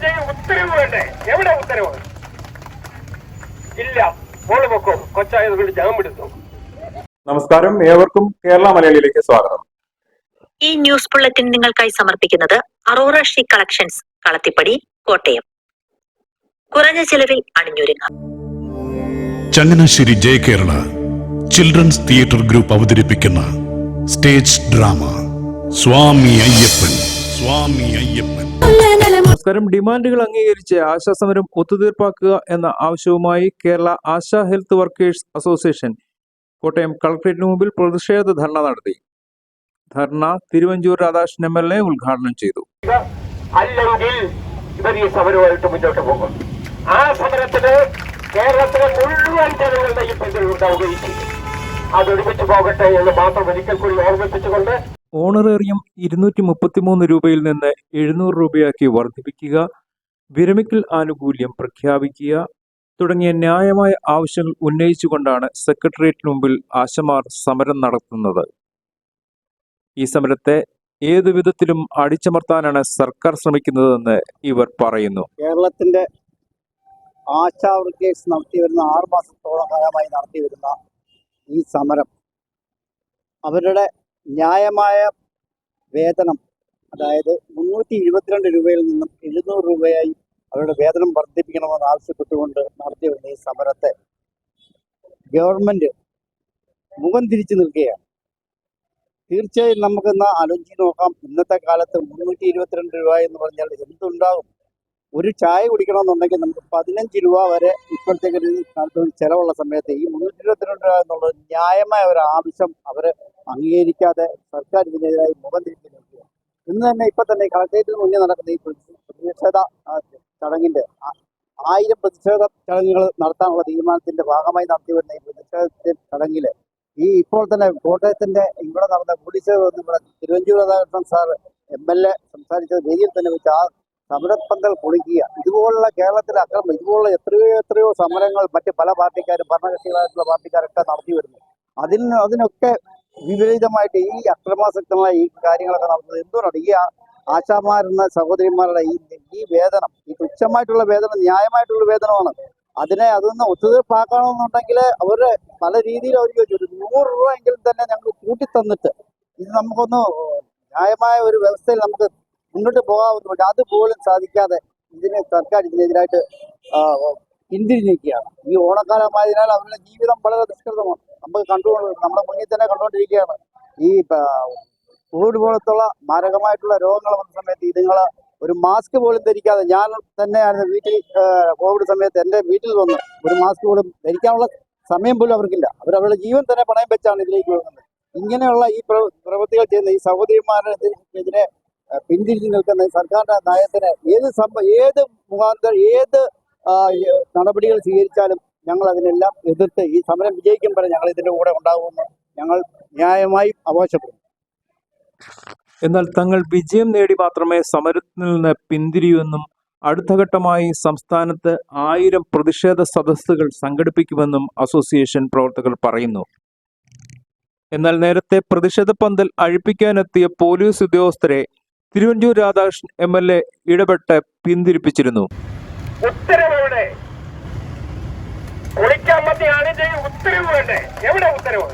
ചെയ്യും ഉത്തരവ് വേണ്ടേ? എവിടെ ഉത്തരവ്? ഇല്ല. മോൾ പൊക്കോ. കൊച്ചായതുകൊണ്ട് ജാം നമസ്കാരം. ഏവർക്കും കേരള മലയാളിയിലേക്ക് സ്വാഗതം. ഈ ന്യൂസ് ബുള്ളറ്റിൻ നിങ്ങൾക്കായി സമർപ്പിക്കുന്നത് Aurora she collections Kalathippady Kottayam. കുറഞ്ഞ ചിലവിൽ അണിഞ്ഞൊരുങ്ങ. Changanassery Jaya Kerala children's theatre group അവതരിപ്പിക്കുന്ന സ്റ്റേജ് ഡ്രാമ സ്വാമി അയ്യപ്പൻ സ്വാമി അയ്യപ്പൻ. നമസ്കാരം ഡിമാൻഡുകൾ അംഗീകരിച്ച് ആശാസമരം ഒത്തുതീർപ്പാക്കുക എന്ന ആവശ്യവുമായി Kerala ASHA health workers association Kottayam കളക്ടറേറ്റിന് മുമ്പിൽ പ്രതിഷേധ ധർണ നടത്തി. Dharna Thiruvanchoor Radhakrishnan M L A ഉദ്ഘാടനം ചെയ്തു. അല്ലെങ്കിൽ മുന്നോട്ട് ആ സമരത്തിന് കേരളത്തിലെ മുഴുവൻ ജനങ്ങളുടെയും പിന്തുണ ഉണ്ടാവുകയും ചെയ്യും. അതൊരുമിച്ച് പോകട്ടെ എന്ന് മാത്രം ഒരിക്കൽ കൂടി ഓർമ്മിപ്പിച്ചുകൊണ്ട് ഓണറേറിയം ഇരുന്നൂറ്റി മുപ്പത്തിമൂന്ന് രൂപയിൽ നിന്ന് എഴുന്നൂറ് രൂപയാക്കി വർദ്ധിപ്പിക്കുക വിരമിക്കൽ ആനുകൂല്യം പ്രഖ്യാപിക്കുക തുടങ്ങിയ ന്യായമായ ആവശ്യങ്ങൾ ഉന്നയിച്ചുകൊണ്ടാണ് സെക്രട്ടേറിയറ്റിന് മുമ്പിൽ ആശമാർ സമരം നടത്തുന്നത്. ഈ സമരത്തെ ഏതു വിധത്തിലും അടിച്ചമർത്താനാണ് സർക്കാർ ശ്രമിക്കുന്നതെന്ന് ഇവർ പറയുന്നു. കേരളത്തിന്റെ ആശാ വർക്കേഴ്സ് നടത്തി വരുന്ന ആറ് മാസത്തോളം കാലമായി നടത്തി വരുന്ന ഈ സമരം അവരുടെ ന്യായമായ വേതനം അതായത് മുന്നൂറ്റി എഴുപത്തിരണ്ട് രൂപയിൽ നിന്നും എഴുന്നൂറ് രൂപയായി അവരുടെ വേതനം വർദ്ധിപ്പിക്കണമെന്ന് ആവശ്യപ്പെട്ടുകൊണ്ട് നടത്തിയ ഈ സമരത്തെ ഗവൺമെന്റ് മുഖം തിരിച്ചു നിൽക്കുകയാണ്. തീർച്ചയായും നമുക്ക് നമുക്കിന്ന് ആലോചിച്ച് നോക്കാം. ഇന്നത്തെ കാലത്ത് മുന്നൂറ്റി ഇരുപത്തിരണ്ട് രൂപ എന്ന് പറഞ്ഞാൽ എന്തുണ്ടാകും? ഒരു ചായ കുടിക്കണമെന്നുണ്ടെങ്കിൽ നമുക്ക് പതിനഞ്ച് രൂപ വരെ ഇപ്പോഴത്തേക്കൊരു ചിലവുള്ള സമയത്ത് ഈ മുന്നൂറ്റി ഇരുപത്തിരണ്ട് രൂപ എന്നുള്ളത് ന്യായമായ ഒരു ആവശ്യം അവർ അംഗീകരിക്കാതെ സർക്കാർ ഇതിനെതിരായി മുഖം തിരിച്ചു നിൽക്കുക ഇന്ന് തന്നെ ഇപ്പൊ തന്നെ കളക്ടറേറ്റിന് മുന്നിൽ നടക്കുന്ന ഈ പ്രതി- പ്രതിഷേധ ചടങ്ങിന്റെ ആയിരം പ്രതിഷേധ ചടങ്ങുകൾ നടത്താനുള്ള തീരുമാനത്തിന്റെ ഭാഗമായി നടത്തി വരുന്ന ഈ പ്രതിഷേധ ചടങ്ങിൽ ഈ ഇപ്പോൾ തന്നെ കോട്ടയത്തിന്റെ ഇവിടെ നടന്ന കൂടിച്ചേർന്ന് ഇവിടെ Thiruvanchoor Radhakrishnan sir M L A സംസാരിച്ച വേദിയിൽ തന്നെ വെച്ച് ആ സമരപ്പന്തൽ പൊളിക്കുക. ഇതുപോലുള്ള കേരളത്തിലെ അക്രമം ഇതുപോലുള്ള എത്രയോ എത്രയോ സമരങ്ങൾ മറ്റ് പല പാർട്ടിക്കാരും ഭരണകക്ഷികളായിട്ടുള്ള പാർട്ടിക്കാരൊക്കെ നടത്തി വരുന്നു. അതിന് അതിനൊക്കെ വിപരീതമായിട്ട് ഈ അക്രമാസക്തമായ ഈ കാര്യങ്ങളൊക്കെ നടത്തുന്നത് എന്തുകൊണ്ടാണ്? ഈ ആശാമാരെന്ന സഹോദരിമാരുടെ ഈ ഈ വേതനം ഈ തുച്ഛമായിട്ടുള്ള വേതനം ന്യായമായിട്ടുള്ള വേതനമാണ്. അതിനെ അതൊന്ന് ഒത്തുതീർപ്പാക്കണമെന്നുണ്ടെങ്കിൽ അവർ പല രീതിയിൽ അവർ ചോദിച്ചു. ഒരു നൂറ് രൂപ എങ്കിലും തന്നെ ഞങ്ങൾ കൂട്ടി തന്നിട്ട് ഇത് നമുക്കൊന്ന് ന്യായമായ ഒരു വ്യവസ്ഥയിൽ നമുക്ക് മുന്നോട്ട് പോകാവുന്നുണ്ട് അതുപോലും സാധിക്കാതെ ഇതിന് സർക്കാർ ഇതിനെതിരായിട്ട് പിന്തിരിഞ്ഞിരിക്കുകയാണ്. ഈ ഓണക്കാലമായതിനാൽ അവരുടെ ജീവിതം വളരെ ദുഷ്കൃതമാണ് നമുക്ക് കണ്ടുകൊണ്ട് നമ്മുടെ മുന്നിൽ തന്നെ കണ്ടുകൊണ്ടിരിക്കുകയാണ്. ഈ കോവിഡ് പോലത്തുള്ള മാരകമായിട്ടുള്ള രോഗങ്ങൾ വന്ന സമയത്ത് ഇതുങ്ങൾ ഒരു മാസ്ക് പോലും ധരിക്കാതെ ഞാൻ തന്നെയായിരുന്നു വീട്ടിൽ കോവിഡ് സമയത്ത് എന്റെ വീട്ടിൽ വന്ന് ഒരു മാസ്ക് പോലും ധരിക്കാനുള്ള സമയം പോലും അവർക്കില്ല. അവർ അവരുടെ ജീവൻ തന്നെ പണയം വെച്ചാണ് ഇതിലേക്ക് പോകുന്നത്. ഇങ്ങനെയുള്ള ഈ പ്രവ- പ്രവൃത്തികൾ ചെയ്യുന്ന ഈ സഹോദരിമാരെതിരെ ആ, പിന്തിരിഞ്ഞു നിൽക്കുന്ന സർക്കാരിന്റെ നയത്തിന് ഏത് സംഭവം ഏത് മുഖാന്തരം ഏത് നടപടികൾ സ്വീകരിച്ചാലും ഞങ്ങൾ അതിനെല്ലാം എതിർത്ത് ഈ സമരം വിജയിക്കും വരെ ഞങ്ങൾ ഇതിന്റെ കൂടെ ഉണ്ടാകുമെന്ന് ഞങ്ങൾ ന്യായമായും അവകാശപ്പെടുന്നു എന്നാൽ തങ്ങൾ വിജയം നേടി മാത്രമേ സമരത്തിൽ നിന്ന് പിന്തിരിയൂവെന്നും അടുത്ത ഘട്ടമായി സംസ്ഥാനത്ത് ആയിരം പ്രതിഷേധ സദസ്സുകൾ സംഘടിപ്പിക്കുമെന്നും അസോസിയേഷൻ പ്രവർത്തകർ പറയുന്നു. എന്നാൽ നേരത്തെ പ്രതിഷേധ പന്തൽ അഴിപ്പിക്കാനെത്തിയ പോലീസ് ഉദ്യോഗസ്ഥരെ Thiruvanchoor Radhakrishnan M L A ഇടപെട്ട് പിന്തിരിപ്പിച്ചിരുന്നു. ഉത്തരവ് എവിടെ പൊളിക്കാൻ മതിയാണ് ചെയ്യും ഉത്തരവ് വേണ്ടേ എവിടെ ഉത്തരവ്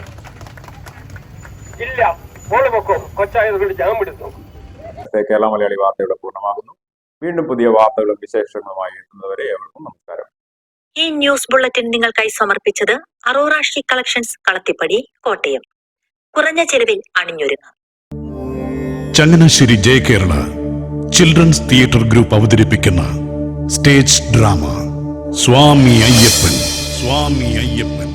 ഇല്ല മോൾ പൊക്കോ. കൊച്ചായതുകൊണ്ട് ജാം പിടുത്തു ഇന്നത്തെ കേരള മലയാളി വാർത്തയുടെ പൂർണമാകുന്നു. വീണ്ടും പുതിയ വാർത്തകളും വിശേഷങ്ങളുമായി എത്തുന്നവരെ ഏവർക്കും നമസ്കാരം. ഈ ന്യൂസ് ബുള്ളറ്റിൻ നിങ്ങൾക്കായി സമർപ്പിച്ചത് അറോറ കളക്ഷൻസ് കളത്തിപ്പടി കോട്ടയം. കുറഞ്ഞ ചെലവിൽ അണിഞ്ഞൊരുങ്ങാം. Changanassery Jaya Kerala children's theatre group അവതരിപ്പിക്കുന്ന സ്റ്റേജ് ഡ്രാമ. സ്വാമി അയ്യപ്പൻ സ്വാമി അയ്യപ്പൻ.